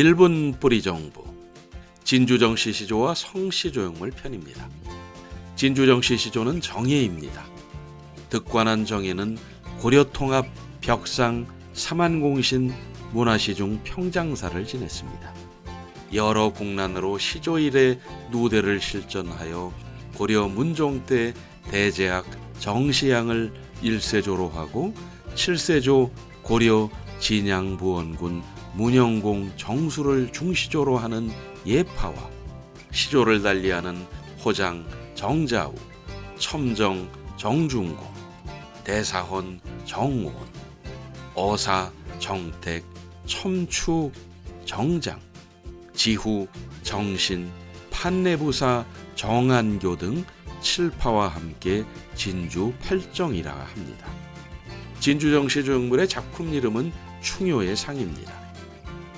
일본 뿌리 정부 진주정씨 시조와 성씨 조형물 편입니다. 진주정씨 시조는 정예입니다. 득관한 정예는 고려통합 벽상 삼안공신 문화시중 평장사를 지냈습니다. 여러 국난으로 시조일의 누대를 실전하여 고려 문종 때 대제학 정시양을 일세조로 하고 칠세조 고려 진양부원군 문영공 정수를 중시조로 하는 예파와 시조를 달리하는 호장 정자우, 첨정 정중공, 대사헌 정온, 어사 정택, 첨추 정장, 지후 정신, 판내부사 정안교 등 칠파와 함께 진주 팔정이라 합니다. 진주정시 조형물의 작품 이름은 충효의 상입니다.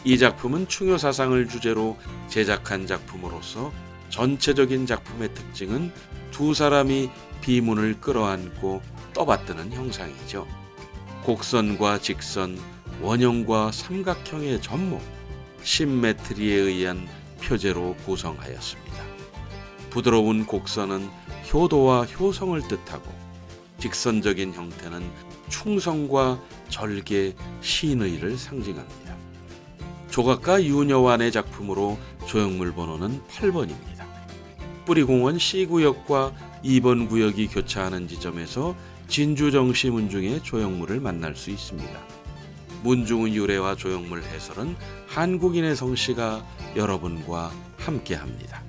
이 작품은 충효 사상을 주제로 제작한 작품으로서 전체적인 작품의 특징은 두 사람이 비문을 끌어안고 떠받드는 형상이죠. 곡선과 직선, 원형과 삼각형의 전목, 심메트리에 의한 표제로 구성하였습니다. 부드러운 곡선은 효도와 효성을 뜻하고 직선적인 형태는 충성과 절개, 신의를 상징합니다. 조각가 윤여완의 작품으로 조형물 번호는 8번입니다. 뿌리공원 C구역과 2번 구역이 교차하는 지점에서 진주정시 문중의 조형물을 만날 수 있습니다. 문중의 유래와 조형물 해설은 한국인의 성씨가 여러분과 함께합니다.